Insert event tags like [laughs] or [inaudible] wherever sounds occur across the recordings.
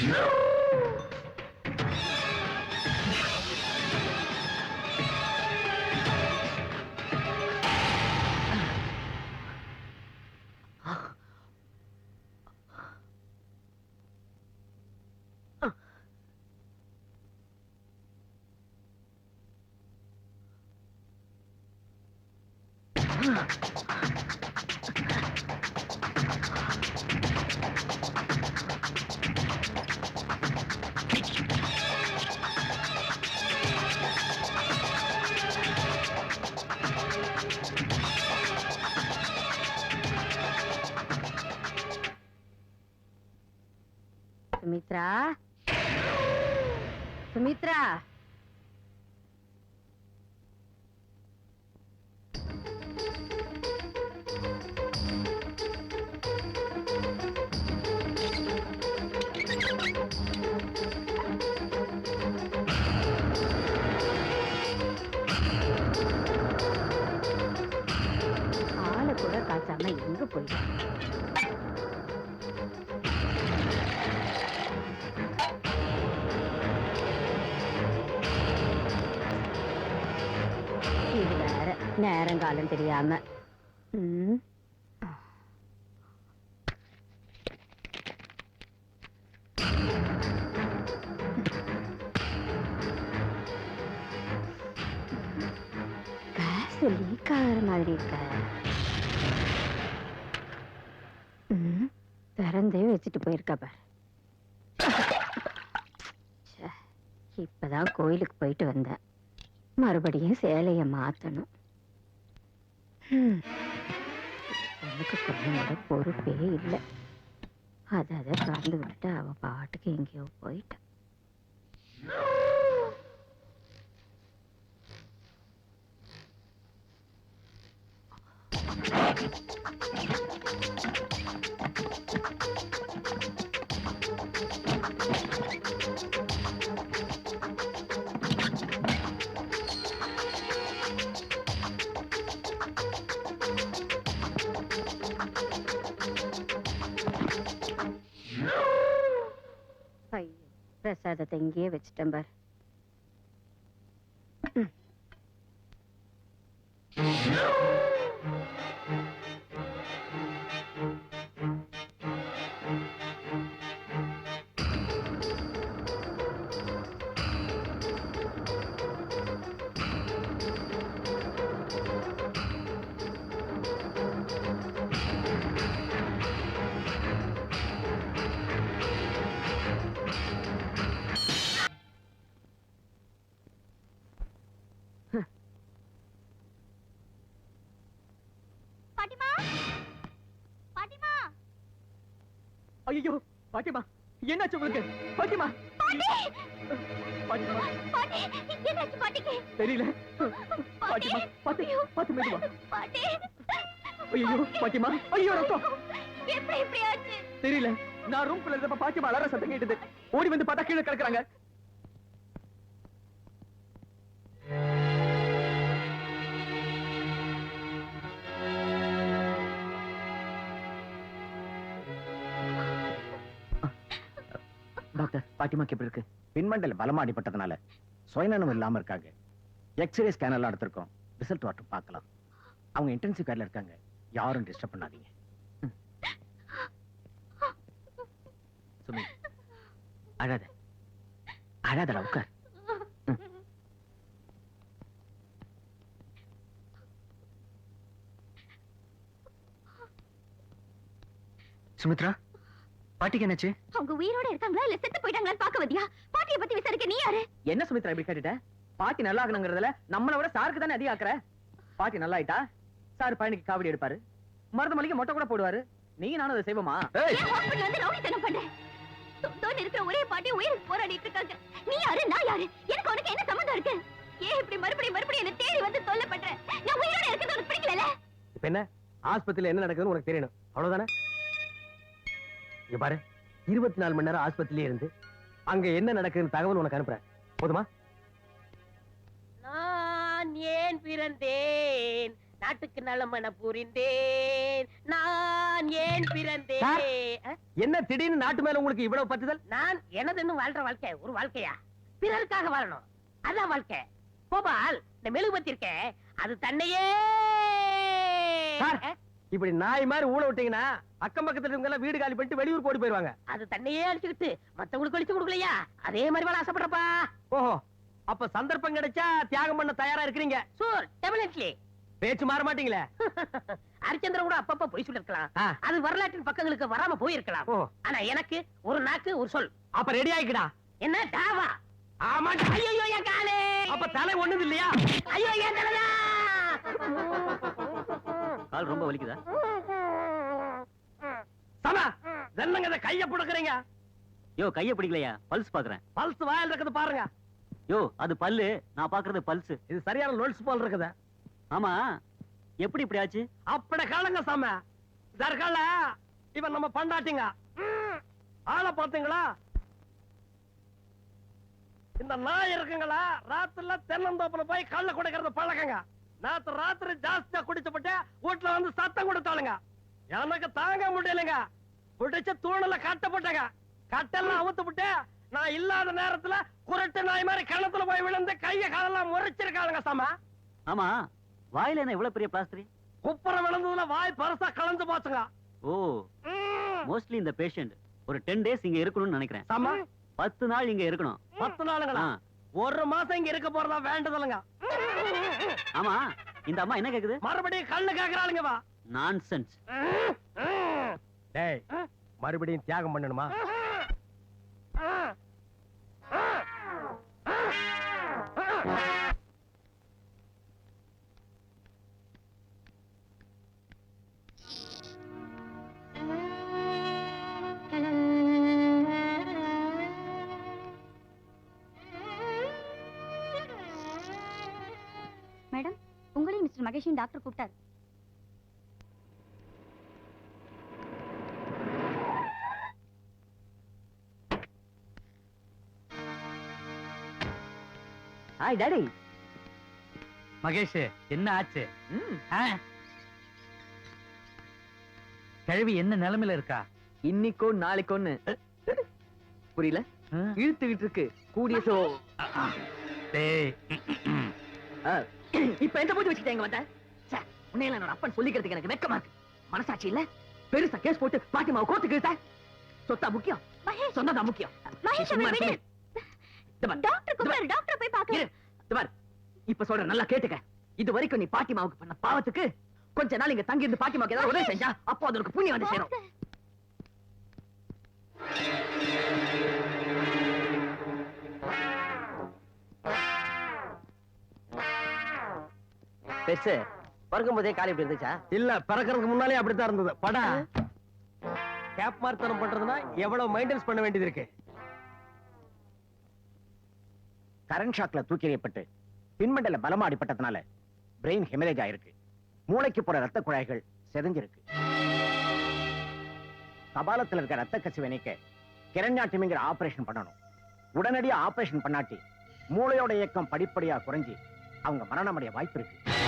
சுமித்ரா சுமித்ரா ஆளை நேரங்காலம் தெரியாம. காசு லீக் ஆகிற மாதிரி இருக்க. திறந்தே வச்சுட்டு போயிருக்கா பாரு. இப்பதான் கோயிலுக்கு போயிட்டு வந்தேன். மறுபடியும் சேலைய மாத்தணும். எனக்கு பொண்ணோட பொறுப்பே இல்லை. அதை அதை கலந்து விட்டுட்டு அவள் பாட்டுக்கு எங்கேயோ போயிட்டா. ஐயோ பிரசாதத்தை இங்கேயே வச்சுட்டேன் பாரு. பாட்டிமா? பாட்டிமா? ஐயோ பாட்டிமா என்னாச்சு உங்களுக்கு? பாட்டிமா. பாட்டிமா. பாட்டி என்னாச்சு பாட்டிக்கு? தெரியல. பாட்டிமா பாத்து பாத்து மெதுவா. பாட்டி. ஐயோ பாட்டிமா ஐயோ ரத்தம். எப்படி இப்படி ஆச்சு? தெரியல. நான் ரூம்குள்ள இருந்தப்ப பாட்டிமா அலற சத்தம் கேட்டது. ஓடி வந்து பார்த்தா கீழே கிடக்குறாங்க. டாக்டர் பாட்டிமாக்கு எப்படி இருக்கு பின்மண்டல பலமா அடிபட்டதுனால சுயநலம் இல்லாம இருக்காங்க. எக்ஸ்ரே ஸ்கேன் எல்லாம் எடுத்திருக்கோம். ரிசல்ட் வரட்டும் பார்க்கலாம். அவங்க இன்டென்சிவ் கேர்ல இருக்காங்க. யாரும் டிஸ்டர்ப் பண்ணாதீங்க. சுமி அழாத. அழாதடா உட்கார். சுமித்ரா? பாட்டிக்கு என்னாச்சு? அவங்க உயிரோட இருக்காங்களா இல்ல செத்து போயிட்டாங்களான்னு பாக்க வந்தியா? பாட்டிய பத்தி விசாரிக்க நீ யாரு? என்ன சுமித்ரா இப்படி கேட்டுட்ட? பாட்டி நல்லா ஆகணுங்கிறதுல நம்மளை விட சாருக்கு தானே அதிகம் ஆக்குற? பாட்டி நல்லா ஆயிட்டா? சார் பையனுக்கு காவடி எடுப்பாரு. மருத மல்லிகை மொட்டை கூட போடுவாரு. நீ நானும் அதை செய்வோமா? இருக்கிற ஒரே பாட்டி உயிருக்கு போராடிட்டு இருக்காங்க. நீ யாரு? நான் யாரு? எனக்கு உனக்கு என்ன சம்மந்தம் இருக்கு? ஏன் இப்படி மறுபடியும் மறுபடியும் என்ன தேடி வந்து தொல்லை பண்ற? நான் உயிரோட இருக்கிறது உனக்கு பிடிக்கல இப்ப என்ன? ஆஸ்பத்திரியில என்ன நடக்குதுன்னு உனக்கு தெரியணும். அவ்வளவுதானே? இங்க பாரு. இருபத்தி நாலு மணி நேரம் ஆஸ்பத்திரியிலே இருந்து அங்க என்ன நடக்குதுன்னு தகவல் உனக்கு அனுப்புறேன். போதுமா? நான் ஏன் பிறந்தேன்? நாட்டுக்கு நலமன புரிந்தேன். நான் ஏன் பிறந்தேன்? சார். என்ன திடீர்னு நாட்டு மேல உங்களுக்கு இவ்வளவு பத்துதல் நான் எனதுன்னு வாழ்ற வாழ்க்கை ஒரு வாழ்க்கையா? பிறருக்காக வாழணும். அதான் வாழ்க்கை. கோபால் இந்த மெழுகுபத்தி இருக்கே அது தன்னையே! சார். இப்படி நாய் மாதிரி ஊழ விட்டீங்கன்னா அக்கம் பக்கத்துல இருக்கவங்க எல்லாம் வீடு காலி பண்ணிட்டு வெளியூர் போடி போயிருவாங்க. அது தன்னையே அழிச்சுக்கிட்டு மத்தவங்களுக்கு அழிச்சு கொடுக்கலையா? அதே மாதிரி வாழ ஆசைப்படுறப்பா. ஓஹோ அப்ப சந்தர்ப்பம் கிடைச்சா தியாகம் பண்ண தயாரா இருக்கிறீங்க? சூர் டெபினெட்லி பேச்சு மாற மாட்டீங்களே? [laughs] ஹரிச்சந்திரன் கூட அப்பப்ப பொய் சொல்லிருக்கலாம். அது வரலாற்றின் பக்கங்களுக்கு வராம போயிருக்கலாம். ஆனா எனக்கு ஒரு நாக்கு ஒரு சொல். அப்ப ரெடி ஆயிக்கடா. என்ன டாவா ஆமா. ஐயோ என் காலே. அப்ப தலை ஒண்ணுது இல்லையா? ஐயோ என் தலையா? கால் ரொம்ப வலிக்குதா? சமா என்னங்க இதை கைய புடுக்குறீங்க. யோ கைய பிடிக்கலையா? பல்ஸ் பாக்குறேன். பல்ஸ் வாயில் இருக்குது பாருங்க. யோ அது பல்லு. நான் பாக்குறது பல்ஸ். இது சரியான லொல்ஸ் போல் இருக்குது. ஆமா. எப்படி இப்படி ஆச்சு? அப்படி காலங்க சாம. தற்கால இவன் நம்ம பண்டாட்டிங்க. ஆளை பாத்தீங்களா இந்த நாய் இருக்குங்களா? ராத்திரில தென்னந்தோப்புல போய் கள்ள குடிக்கிறது பழக்கங்க. நேத்து ராத்திரி ஜாஸ்தியா குடிச்சுப்பட்டு வீட்டுல வந்து சத்தம் கொடுத்தாளுங்க. எனக்கு தாங்க முடியலைங்க. பிடிச்சு தூணுல கட்டப்பட்டங்க. கட்டெல்லாம் அவுத்து விட்டு நான் இல்லாத நேரத்துல குரட்டு நாய் மாதிரி கிணத்துல போய் விழுந்து கைய காலெல்லாம் முறைச்சிருக்காளுங்க சாமா. ஆமா வாயில என்ன இவ்வளவு பெரிய பிளாஸ்டரி? குப்புற விழுந்ததுல வாய் பரசா கலந்து போச்சுங்க. ஓ மோஸ்ட்லி இந்த பேஷண்ட் ஒரு டென் டேஸ் இங்க இருக்கணும்னு நினைக்கிறேன். சாமா. பத்து நாள் இங்க இருக்கணும். பத்து நாளுங்களா. ஒரு மாசம் இங்க இருக்க போறதா வேண்டுதலுங்க. ஆமா இந்த அம்மா என்ன கேக்குது? மறுபடியும் கண்ணு கேக்குறாளுங்க வா. நான்சென்ஸ் டேய் மறுபடியும் தியாகம் பண்ணணுமா? மேடம் உங்களையும் மிஸ்டர் மகேஷின் டாக்டர் கூப்பிட்டாரு. ஹாய் டாடி மகேஷ் என்ன ஆச்சு? கிழவி என்ன நிலைமையில இருக்கா? இன்னைக்கோ நாளைக்கோன்னு. புரியல? இழுத்துக்கிட்டு இருக்கு. கூடிய சோ இப்ப எந்த பூஜை வச்சுட்டேங்க வந்த? உன்னையில என்னோட அப்பன் சொல்லிக்கிறதுக்கு எனக்கு வெக்கமா இருக்கு. மனசாட்சி இல்ல? பெருசா கேஸ் போட்டு பாட்டிமாவை கோத்துக்கு இழுத்த? சொத்தா முக்கியம்? சொன்னதா முக்கியம்? டாக்டர் போய் பாரு, இப்ப சொல்றேன் நல்லா கேட்டுக்க. இது வரைக்கும் நீ பாட்டிமாவுக்கு பண்ண பாவத்துக்கு கொஞ்ச நாள் இங்க தங்கி இருந்து பாட்டிமாவுக்கு ஏதாவது உதவி செஞ்சா அப்போ அது உனக்கு புண்ணியம் வந்து சேரும். பெருசு பறக்கும் போதே காலை இப்படி இருந்துச்சா? இல்ல பறக்கறதுக்கு முன்னாலே அப்படித்தான் இருந்தது. படா. கேப் மார்த்தனம் பண்றதுன்னா எவ்வளவு மெயின்டெனன்ஸ் பண்ண வேண்டியது இருக்கு? கரண்ட் ஷாக்ல தூக்கி எறியப்பட்டு பின்மண்டல பலமா அடிபட்டதுனால பிரெயின் ஹெமரேஜ் ஆயிருக்கு. மூளைக்கு போற ரத்த குழாய்கள் செதஞ்சிருக்கு. கபாலத்துல இருக்க ரத்த கசிவை நீக்க கிரண்யாட்டமிங்கிற ஆபரேஷன் பண்ணணும். உடனடியா ஆபரேஷன் பண்ணாட்டி மூளையோட இயக்கம் படிப்படியா குறைஞ்சி அவங்க மரணமடைய வாய்ப்பு இருக்கு.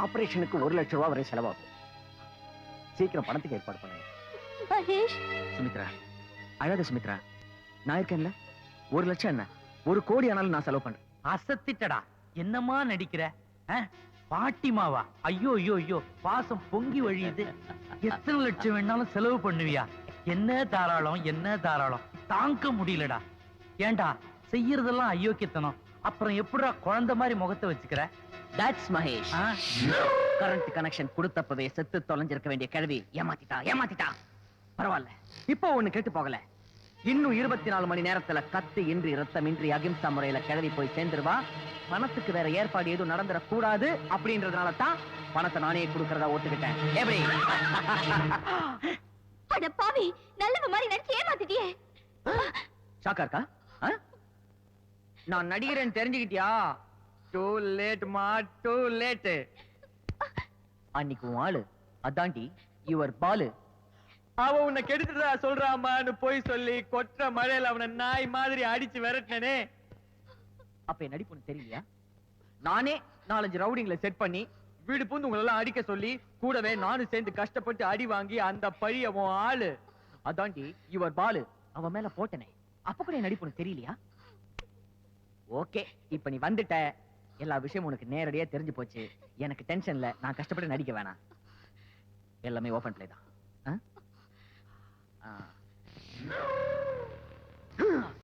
ஆபரேஷனுக்கு ஒரு லட்சம் ரூபாய் வரை செலவாகும். சீக்கிரம் பணத்துக்கு ஏற்பாடு பண்ணுங்க மகேஷ். சுமித்ரா அழாத சுமித்ரா. நான் இருக்கேன்ல ஒரு லட்சம் என்ன? ஒரு கோடி ஆனாலும் நான் செலவு பண்றேன் அசத்திட்டடா. என்னமா நடிக்கிற? பாட்டிமாவா? ஐயோ ஐயோ ஐயோ பாசம் பொங்கி வழியுது. எத்தனை லட்சம் வேணாலும் செலவு பண்ணுவியா? என்ன தாராளம் என்ன தாராளம்? தாங்க முடியலடா. ஏன்டா செய்யறதெல்லாம் அயோக்கியத்தனம். அப்புறம் எப்படிடா குழந்தை மாதிரி முகத்தை வச்சுக்கிற? தட்ஸ் மகேஷ் ஆ? கரண்ட் கனெக்ஷன் கொடுத்தப்பவே செத்து தொலைஞ்சிருக்க வேண்டிய கிழவி ஏமாத்திட்டா ஏமாத்திட்டா. பரவாயில்ல. இப்போ ஒண்ணு கேட்டு போகல. இன்னும் இருபத்தி நாலு மணி நேரத்துல கத்து இன்றி ரத்தமின்றி அகிம்சா முறையில கிழவி போய் சேர்ந்துருவா. பணத்துக்கு வேற ஏற்பாடு எதுவும் நடந்துடக் கூடாது அப்படின்றதுனால தான் பணத்தை நானே கொடுக்கறதா ஒத்துக்கிட்டேன். எப்படி? அட பாவி நல்லவ மாதிரி நடிச்சு ஏமாத்திட்டியே. ஷாக்கா இருக்கா? நான் நடிகரன் தெரிஞ்சுக்கிட்டியா? டூ லேட் மா டூ லேட் அன்னைக்கு உன் ஆளு அதாண்டி யுவர் பாலு. அவன் உன்னை கெடுத்துட்டா சொல்றாமான்னு போய் சொல்லி கொற்ற மழையில அவனை நாய் மாதிரி அடிச்சு விரட்டினே அப்ப என் நடிப்பு தெரியலையா? நானே நாலஞ்சு ரவுடிங்களை செட் பண்ணி வீடு பூந்து உங்களெல்லாம் அடிக்க சொல்லி கூடவே நானும் சேர்ந்து கஷ்டப்பட்டு அடி வாங்கி அந்த பழிய உன் ஆளு. அதாண்டி இவர் பாலு. அவன் மேல போட்டனே. அப்ப கூட என் நடிப்பு தெரியலையா? ஓகே இப்ப நீ வந்துட்ட. எல்லா விஷயமும் உனக்கு நேரடியாக தெரிஞ்சு போச்சு. எனக்கு டென்ஷன் இல்லை. நான் கஷ்டப்பட்டு நடிக்க வேணாம். எல்லாமே ஓப்பன் பிளே தான். ஆ.